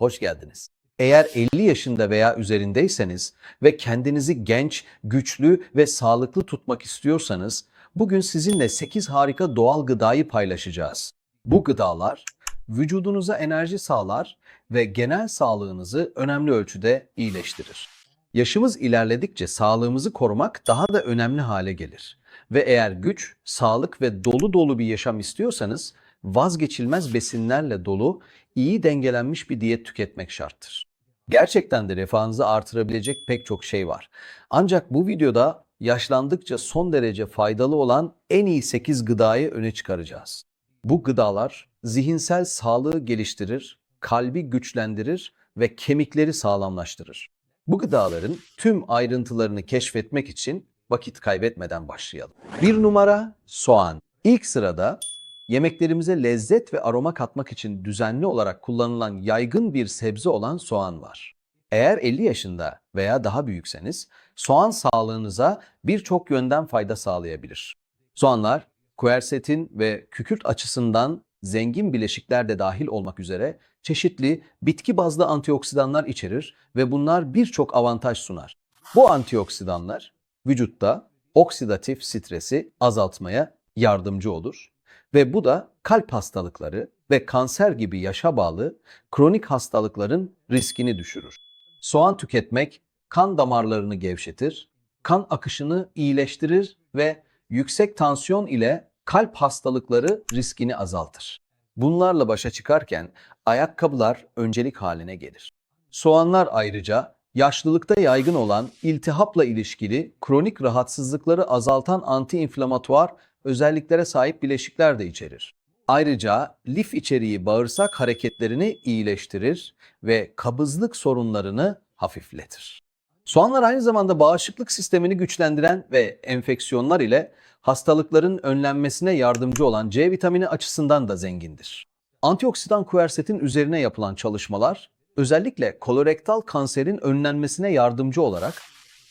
hoş geldiniz. Eğer 50 yaşında veya üzerindeyseniz ve kendinizi genç, güçlü ve sağlıklı tutmak istiyorsanız bugün sizinle 8 harika doğal gıdayı paylaşacağız. Bu gıdalar vücudunuza enerji sağlar ve genel sağlığınızı önemli ölçüde iyileştirir. Yaşımız ilerledikçe sağlığımızı korumak daha da önemli hale gelir. Ve eğer güç, sağlık ve dolu dolu bir yaşam istiyorsanız vazgeçilmez besinlerle dolu, iyi dengelenmiş bir diyet tüketmek şarttır. Gerçekten de refahınızı artırabilecek pek çok şey var. Ancak bu videoda yaşlandıkça son derece faydalı olan en iyi 8 gıdayı öne çıkaracağız. Bu gıdalar zihinsel sağlığı geliştirir, kalbi güçlendirir ve kemikleri sağlamlaştırır. Bu gıdaların tüm ayrıntılarını keşfetmek için vakit kaybetmeden başlayalım. Bir numara soğan. İlk sırada yemeklerimize lezzet ve aroma katmak için düzenli olarak kullanılan yaygın bir sebze olan soğan var. Eğer 50 yaşında veya daha büyükseniz soğan sağlığınıza birçok yönden fayda sağlayabilir. Soğanlar kuersetin ve kükürt açısından zengin bileşikler de dahil olmak üzere çeşitli bitki bazlı antioksidanlar içerir ve bunlar birçok avantaj sunar. Bu antioksidanlar vücutta oksidatif stresi azaltmaya yardımcı olur ve bu da kalp hastalıkları ve kanser gibi yaşa bağlı kronik hastalıkların riskini düşürür. Soğan tüketmek kan damarlarını gevşetir, kan akışını iyileştirir ve yüksek tansiyon ile kalp hastalıkları riskini azaltır. Bunlarla başa çıkarken ayakkabılar öncelik haline gelir. Soğanlar ayrıca yaşlılıkta yaygın olan iltihapla ilişkili kronik rahatsızlıkları azaltan antiinflamatuar özelliklere sahip bileşikler de içerir. Ayrıca lif içeriği bağırsak hareketlerini iyileştirir ve kabızlık sorunlarını hafifletir. Soğanlar aynı zamanda bağışıklık sistemini güçlendiren ve enfeksiyonlar ile hastalıkların önlenmesine yardımcı olan C vitamini açısından da zengindir. Antioksidan kuersetin üzerine yapılan çalışmalar özellikle kolorektal kanserin önlenmesine yardımcı olarak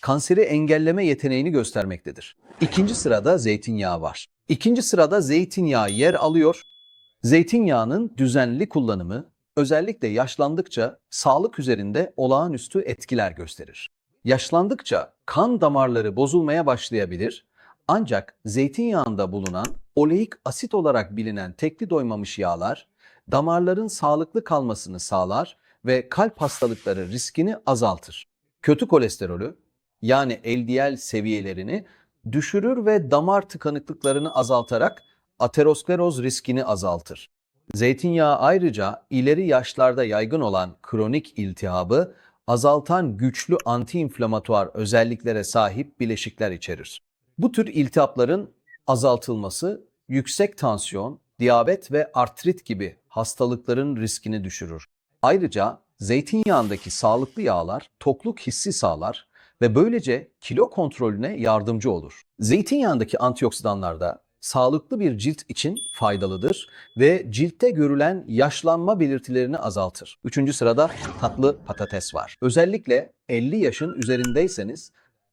kanseri engelleme yeteneğini göstermektedir. İkinci sırada zeytinyağı var. İkinci sırada zeytinyağı yer alıyor. Zeytinyağının düzenli kullanımı özellikle yaşlandıkça sağlık üzerinde olağanüstü etkiler gösterir. Yaşlandıkça kan damarları bozulmaya başlayabilir ancak zeytinyağında bulunan oleik asit olarak bilinen tekli doymamış yağlar damarların sağlıklı kalmasını sağlar ve kalp hastalıkları riskini azaltır. Kötü kolesterolü yani LDL seviyelerini düşürür ve damar tıkanıklıklarını azaltarak ateroskleroz riskini azaltır. Zeytinyağı ayrıca ileri yaşlarda yaygın olan kronik iltihabı azaltan güçlü antiinflamatuar özelliklere sahip bileşikler içerir. Bu tür iltihapların azaltılması yüksek tansiyon, diyabet ve artrit gibi hastalıkların riskini düşürür. Ayrıca zeytinyağındaki sağlıklı yağlar tokluk hissi sağlar ve böylece kilo kontrolüne yardımcı olur. Zeytinyağındaki antioksidanlar da sağlıklı bir cilt için faydalıdır ve ciltte görülen yaşlanma belirtilerini azaltır. Üçüncü sırada tatlı patates var. Özellikle 50 yaşın üzerindeyseniz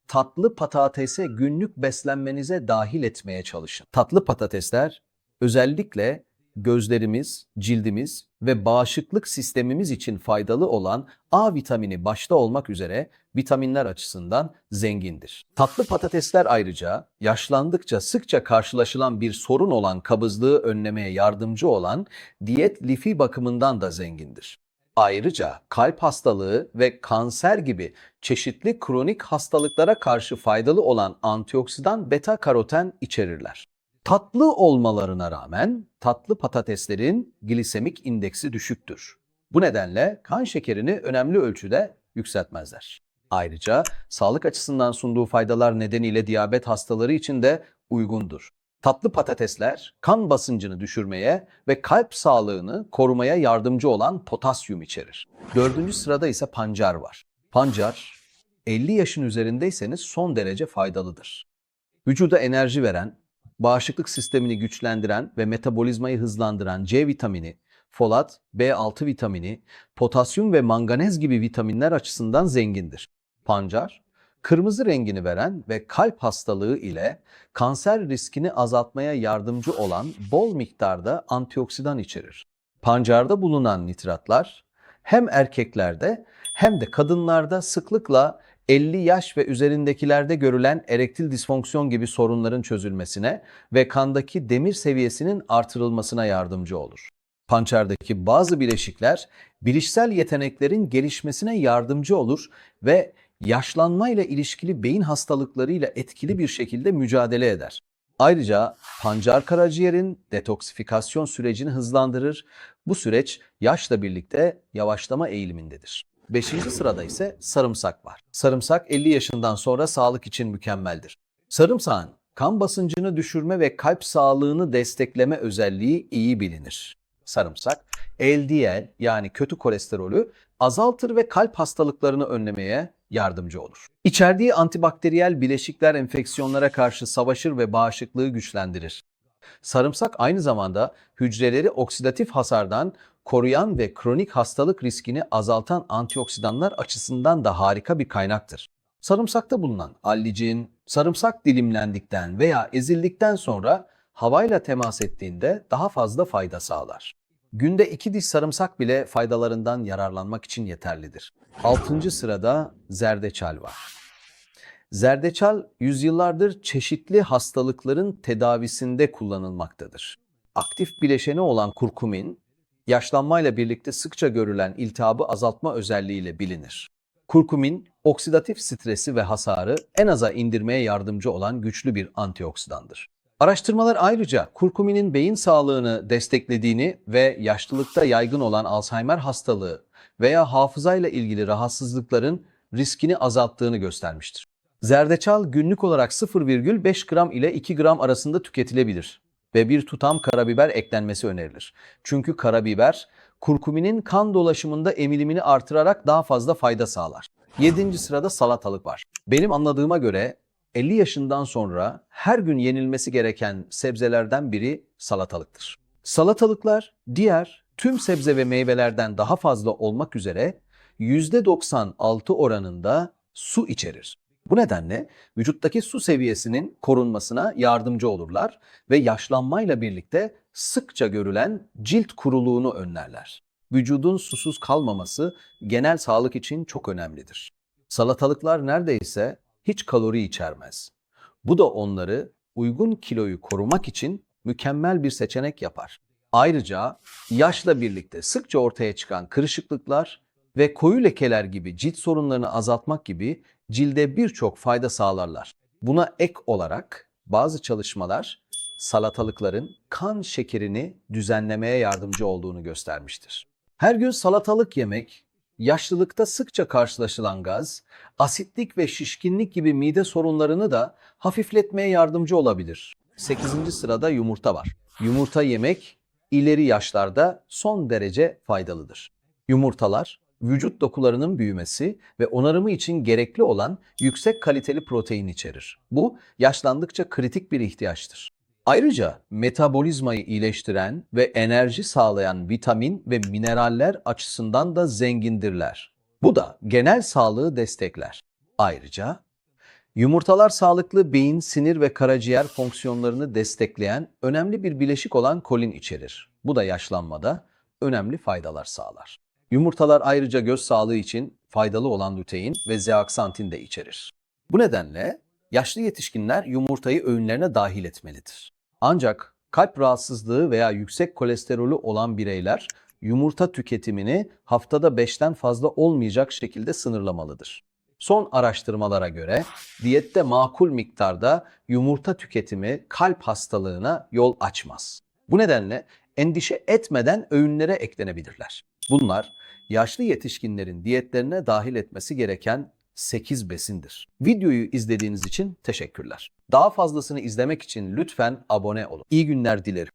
tatlı patatese günlük beslenmenize dahil etmeye çalışın. Tatlı patatesler özellikle gözlerimiz, cildimiz ve bağışıklık sistemimiz için faydalı olan A vitamini başta olmak üzere vitaminler açısından zengindir. Tatlı patatesler ayrıca yaşlandıkça sıkça karşılaşılan bir sorun olan kabızlığı önlemeye yardımcı olan diyet lifi bakımından da zengindir. Ayrıca kalp hastalığı ve kanser gibi çeşitli kronik hastalıklara karşı faydalı olan antioksidan beta karoten içerirler. Tatlı olmalarına rağmen tatlı patateslerin glisemik indeksi düşüktür. Bu nedenle kan şekerini önemli ölçüde yükseltmezler. Ayrıca sağlık açısından sunduğu faydalar nedeniyle diyabet hastaları için de uygundur. Tatlı patatesler kan basıncını düşürmeye ve kalp sağlığını korumaya yardımcı olan potasyum içerir. Dördüncü sırada ise pancar var. Pancar 50 yaşın üzerindeyseniz son derece faydalıdır. Vücuda enerji veren, bağışıklık sistemini güçlendiren ve metabolizmayı hızlandıran C vitamini, folat, B6 vitamini, potasyum ve manganez gibi vitaminler açısından zengindir. Pancar, kırmızı rengini veren ve kalp hastalığı ile kanser riskini azaltmaya yardımcı olan bol miktarda antioksidan içerir. Pancarda bulunan nitratlar hem erkeklerde hem de kadınlarda sıklıkla 50 yaş ve üzerindekilerde görülen erektil disfonksiyon gibi sorunların çözülmesine ve kandaki demir seviyesinin artırılmasına yardımcı olur. Pançerdeki bazı bileşikler bilişsel yeteneklerin gelişmesine yardımcı olur ve yaşlanmayla ilişkili beyin hastalıklarıyla etkili bir şekilde mücadele eder. Ayrıca pancar karaciğerin detoksifikasyon sürecini hızlandırır. Bu süreç yaşla birlikte yavaşlama eğilimindedir. Beşinci sırada ise sarımsak var. Sarımsak 50 yaşından sonra sağlık için mükemmeldir. Sarımsağın kan basıncını düşürme ve kalp sağlığını destekleme özelliği iyi bilinir. Sarımsak LDL yani kötü kolesterolü azaltır ve kalp hastalıklarını önlemeye yardımcı olur. İçerdiği antibakteriyel bileşikler enfeksiyonlara karşı savaşır ve bağışıklığı güçlendirir. Sarımsak aynı zamanda hücreleri oksidatif hasardan koruyan ve kronik hastalık riskini azaltan antioksidanlar açısından da harika bir kaynaktır. Sarımsakta bulunan allicin, sarımsak dilimlendikten veya ezildikten sonra havayla temas ettiğinde daha fazla fayda sağlar. Günde iki diş sarımsak bile faydalarından yararlanmak için yeterlidir. Altıncı sırada zerdeçal var. Zerdeçal yüzyıllardır çeşitli hastalıkların tedavisinde kullanılmaktadır. Aktif bileşeni olan kurkumin, yaşlanmayla birlikte sıkça görülen iltihabı azaltma özelliğiyle bilinir. Kurkumin, oksidatif stresi ve hasarı en aza indirmeye yardımcı olan güçlü bir antioksidandır. Araştırmalar ayrıca kurkuminin beyin sağlığını desteklediğini ve yaşlılıkta yaygın olan Alzheimer hastalığı veya hafızayla ilgili rahatsızlıkların riskini azalttığını göstermiştir. Zerdeçal günlük olarak 0,5 gram ile 2 gram arasında tüketilebilir ve bir tutam karabiber eklenmesi önerilir. Çünkü karabiber kurkuminin kan dolaşımında emilimini artırarak daha fazla fayda sağlar. 7. sırada salatalık var. Benim anladığıma göre 50 yaşından sonra her gün yenilmesi gereken sebzelerden biri salatalıktır. Salatalıklar diğer tüm sebze ve meyvelerden daha fazla olmak üzere %96 oranında su içerir. Bu nedenle vücuttaki su seviyesinin korunmasına yardımcı olurlar ve yaşlanmayla birlikte sıkça görülen cilt kuruluğunu önlerler. Vücudun susuz kalmaması genel sağlık için çok önemlidir. Salatalıklar neredeyse hiç kalori içermez. Bu da onları uygun kiloyu korumak için mükemmel bir seçenek yapar. Ayrıca yaşla birlikte sıkça ortaya çıkan kırışıklıklar ve koyu lekeler gibi cilt sorunlarını azaltmak gibi cilde birçok fayda sağlarlar. Buna ek olarak bazı çalışmalar salatalıkların kan şekerini düzenlemeye yardımcı olduğunu göstermiştir. Her gün salatalık yemek yaşlılıkta sıkça karşılaşılan gaz, asitlik ve şişkinlik gibi mide sorunlarını da hafifletmeye yardımcı olabilir. 8. sırada yumurta var. Yumurta yemek ileri yaşlarda son derece faydalıdır. Yumurtalar vücut dokularının büyümesi ve onarımı için gerekli olan yüksek kaliteli protein içerir. Bu yaşlandıkça kritik bir ihtiyaçtır. Ayrıca metabolizmayı iyileştiren ve enerji sağlayan vitamin ve mineraller açısından da zengindirler. Bu da genel sağlığı destekler. Ayrıca yumurtalar sağlıklı beyin, sinir ve karaciğer fonksiyonlarını destekleyen önemli bir bileşik olan kolin içerir. Bu da yaşlanmada önemli faydalar sağlar. Yumurtalar ayrıca göz sağlığı için faydalı olan lutein ve zeaksantin de içerir. Bu nedenle yaşlı yetişkinler yumurtayı öğünlerine dahil etmelidir. Ancak kalp rahatsızlığı veya yüksek kolesterolü olan bireyler yumurta tüketimini haftada 5'ten fazla olmayacak şekilde sınırlamalıdır. Son araştırmalara göre diyette makul miktarda yumurta tüketimi kalp hastalığına yol açmaz. Bu nedenle endişe etmeden öğünlere eklenebilirler. Bunlar yaşlı yetişkinlerin diyetlerine dahil etmesi gereken 8 besindir. Videoyu izlediğiniz için teşekkürler. Daha fazlasını izlemek için lütfen abone olun. İyi günler dilerim.